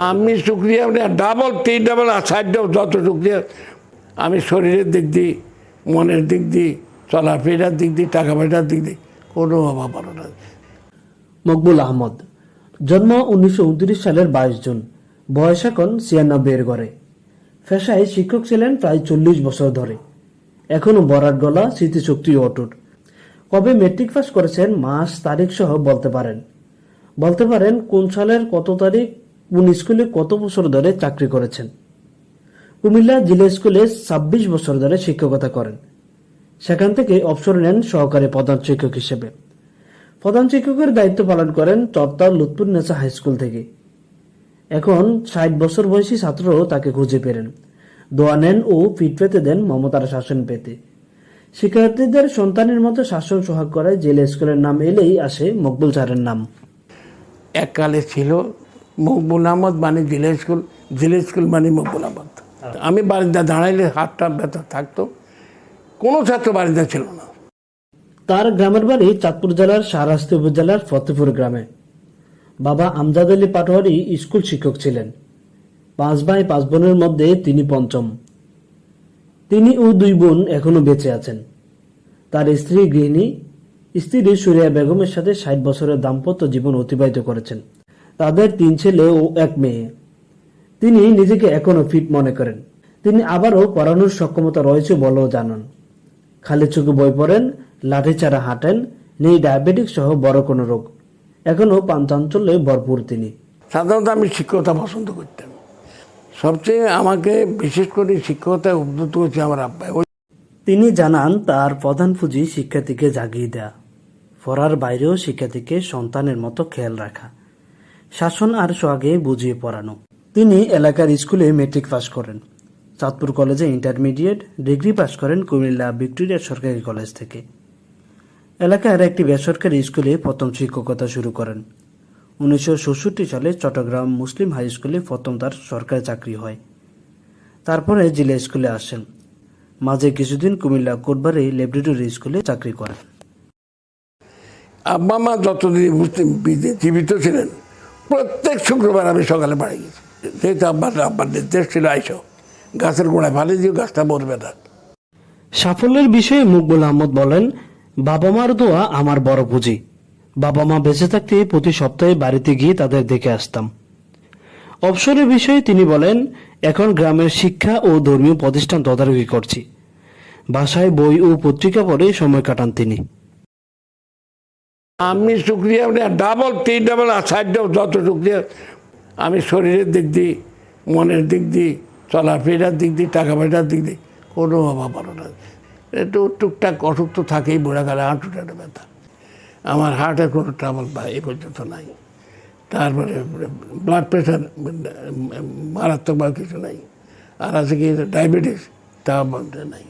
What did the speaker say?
আমি শুক্রিয়া মানে ডাবল তিন ডাবল আর ষাট ডাবল যত শুক্রিয়া। আমি শরীরের দিক দিয়ে, মনের দিক দিয়ে, চলাফেরার দিক দিয়ে টাকা পয়সার দিক দিয়ে কোনো অভাব না। মকবুল আহমদ, জন্ম উনিশশো সালের বাইশ জুন, বয়স এখন ছিয়ানব্বইয়ের ঘরে পেশায় শিক্ষক ছিলেন প্রায় চল্লিশ বছর ধরে। এখনও বরাট গলা, স্মৃতিশক্তি অটুট। কবে মেট্রিক পাস করেছেন মাস, তারিখ সহ বলতে পারেন। বলতে পারেন কোন সালের কত তারিখ কোন স্কুলে কত বছর ধরে চাকরি করেছেন? কুমিল্লা জিলা স্কুলে ছাব্বিশ বছর ধরে শিক্ষকতা করেন। সেখান থেকে অবসর নেন সহকারী প্রধান শিক্ষক হিসেবে। প্রধান শিক্ষকের দায়িত্ব পালন করেন চর্তার লুৎপুর নেসা হাই স্কুল থেকে। এখন ষাট বছর বয়সী ছাত্রও তাকে খুঁজে পেরেন দোয়া নেন ও ফিট পেতে দেন মমতার শাসন পেতে। শিক্ষার্থীদের সন্তানের মতো শাসন সোহাগ করায় জেলা স্কুলের নাম এলেই আসে মকবুল স্যারের নাম। এককালে ছিল মকবুল আহমদ মানে জিলা স্কুল জিলা স্কুল মানে মকবুল আহমদ। আমি বারিন্দা দাঁড়াইলে হাতটা ব্যথা থাকতো। কোনো ছাত্র বারিন্দা ছিল না। তার গ্রামের বাড়ি চাঁদপুর জেলার শাহরাস্তি উপজেলার ফতেপুর গ্রামে। বাবা আমজাদ আলী পাটোয়ারি স্কুল শিক্ষক ছিলেন। পাঁচ ভাই, পাঁচ বোনের মধ্যে তিনি পঞ্চম। তিনি ও দুই বোন এখনও বেঁচে আছেন। তার স্ত্রী গৃহিণী, স্ত্রী সুরিয়া বেগমের সাথে ষাট বছরের দাম্পত্য জীবন অতিবাহিত করেছেন। তাদের তিন ছেলে ও এক মেয়ে। তিনি নিজেকে এখনও ফিট মনে করেন। তিনি আবারও পড়ানোর সক্ষমতা রয়েছে বলেও জানান। খালি চোখে বই পড়েন লাঠি ছাড়া হাঁটেন নেই ডায়াবেটিক সহ বড় কোনো রোগ। এখনও পাঞ্চাঞ্চল্যে ভরপুর তিনি। সাধারণত আমি শিক্ষকতা পছন্দ করতাম। সবচেয়ে আমাকে বিশেষ করে শিক্ষকতায় উদ্যত হচ্ছে আমার আব্বাই। তিনি জানান তার প্রধান পুঁজি শিক্ষার্থীকে জাগিয়ে দেয়া পড়ার বাইরেও শিক্ষার্থীকে সন্তানের মতো খেয়াল রাখা। শাসন আর সোহাগে বুঝিয়ে পড়ানো। তিনি এলাকার স্কুলে মেট্রিক পাস করেন। চাঁদপুর কলেজে ইন্টারমিডিয়েট ডিগ্রি পাস করেন কুমিল্লা ভিক্টোরিয়া সরকারি কলেজ থেকে। এলাকার একটি বেসরকারি স্কুলে প্রথম শিক্ষকতা শুরু করেন। উনিশশো সালে চট্টগ্রাম মুসলিম হাই স্কুলে প্রথম তার সরকারি চাকরি হয়। তারপরে জেলা স্কুলে আসেন। মাঝে কিছুদিন কুমিল্লা কোটবাড়ি ল্যাবরেটরি স্কুলে চাকরি করেন। আব্বা মা যতদিন মুসলিম জীবিত ছিলেন প্রত্যেক শুক্রবার আমি সকালে বাড়ি গেছি। যেহেতু আব্বার আব্বার নির্দেশ ছিল, আইসো। গাছের গোড়ায় ফালি দিও, গাছটা মরবে না। সাফল্যের বিষয়ে মুকবুল আহমদ বলেন, বাবা মার দোয়া আমার বড় পুঁজি। বাবা মা বেঁচে থাকতে প্রতি সপ্তাহে বাড়িতে গিয়ে তাদের দেখে আসতাম। অবসরের বিষয়ে তিনি বলেন, এখন গ্রামের শিক্ষা ও ধর্মীয় প্রতিষ্ঠান তদারকি করছি। বাসায় বই ও পত্রিকা পড়ে সময় কাটান তিনি। আমি শুক্রিয়া মানে ডাবল তিন ডাবল আর ডাবল যত শুক্রিয়া, আমি শরীরের দিক দিয়ে, মনের দিক দিয়ে, চলাফেরার দিক দিয়ে টাকা পয়সার দিক দিয়ে, কোনো অভাব পড়ে না। একটু টুকটাক অসুখ তো থাকেই বুড়াকালে হাঁটুটা ব্যথা। আমার হার্টের কোনো ট্রাবল বা এ পর্যন্ত নাই। তারপরে ব্লাড প্রেশার মারাত্মক বা কিছু নাই। আর আছে কি ডায়াবেটিস তা নাই।